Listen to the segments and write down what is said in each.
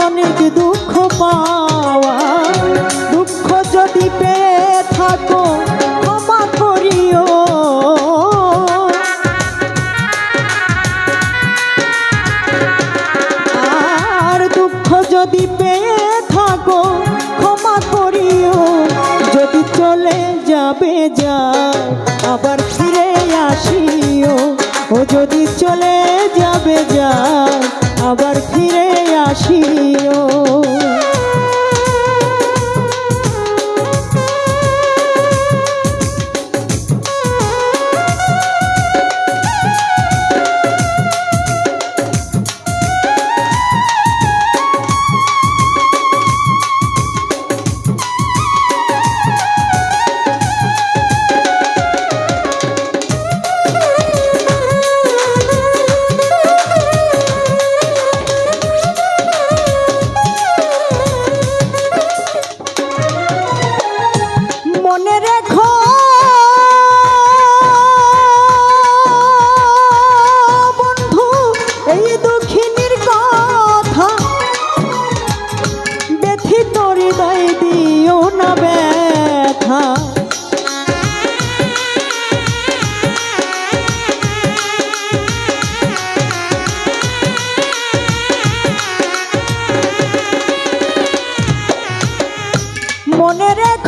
ক্ষণিক দুঃখ পাওয়া, দুঃখ যদি পেয়ে থাকো, ক্ষমা করিও। আর দুঃখ যদি পেয়ে থাকো, ক্ষমা করিও। যদি চলে যাবে যাও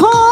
মনে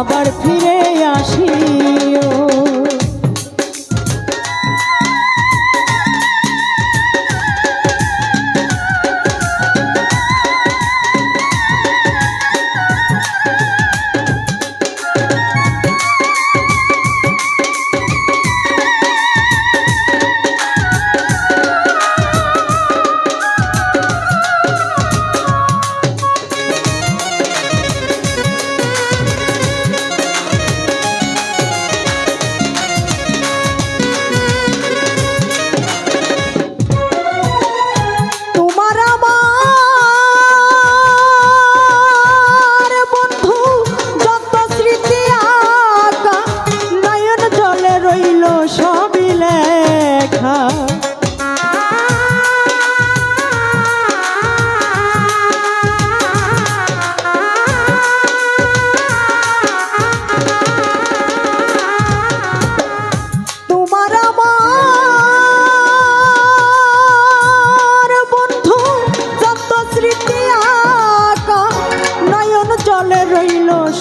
আবার ফিরে আসিও।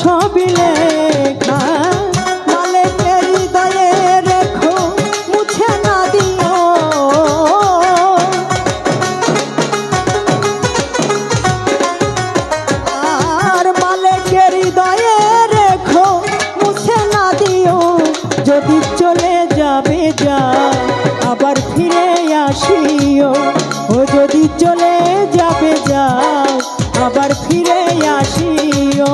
ছবি মালেকের রেখো না দিও। আর মালেকের রেখো না দিও। যদি চলে যাবে যা, আবার ও যদি চলে যাবে যা, আবার ফিরে আসিও।